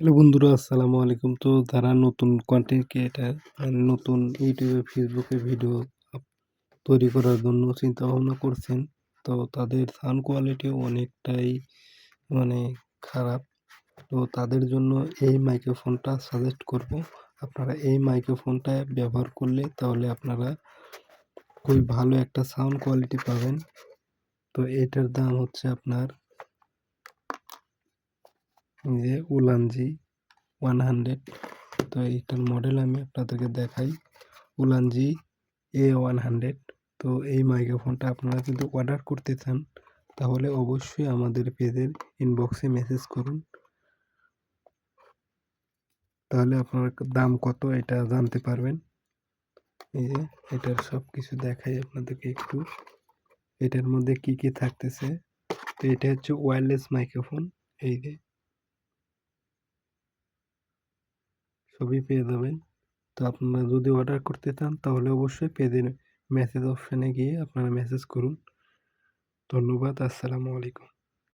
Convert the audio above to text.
Hello বন্ধুরা, আসসালামু আলাইকুম। তো যারা নতুন কন্টেন্ট ক্রিয়েটার নতুন ইউটিউবে ফেসবুকে ভিডিও তৈরি করার জন্য চিন্তা ভাবনা করছেন, তো তাদের সাউন্ড কোয়ালিটি অনেকটাই মানে খারাপ। তো তাদের জন্য এই মাইক্রোফোনটা সাজেস্ট করব। আপনারা এই মাইক্রোফোনটা ব্যবহার করলে তাহলে আপনারা খুবই ভালো একটা সাউন্ড কোয়ালিটি পাবেন। তো এটার দাম হচ্ছে আপনার যে উলানজি ওয়ান হান্ড্রেড তো এইটার মডেল আমি আপনাদেরকে দেখাই। উলানজি এ ওয়ান হান্ড্রেড তো এই মাইক্রোফোনটা আপনারা যদি অর্ডার করতে চান, তাহলে অবশ্যই আমাদের পেজের ইনবক্সে মেসেজ করুন। তাহলে আপনার দাম কত এটা জানতে পারবেন। এই যে এটার সব কিছু দেখাই আপনাদেরকে একটু। এটার মধ্যে কি কি থাকতেছে? তো এটা হচ্ছে ওয়্যারলেস মাইক্রোফোন এই যে সবই পেয়ে যাবেন। তো আপনারা যদি অর্ডার করতে চান, তাহলে অবশ্যই পেয়ে পেজের মেসেজ অপশানে গিয়ে আপনারা মেসেজ করুন। ধন্যবাদ, আসসালামু আলাইকুম।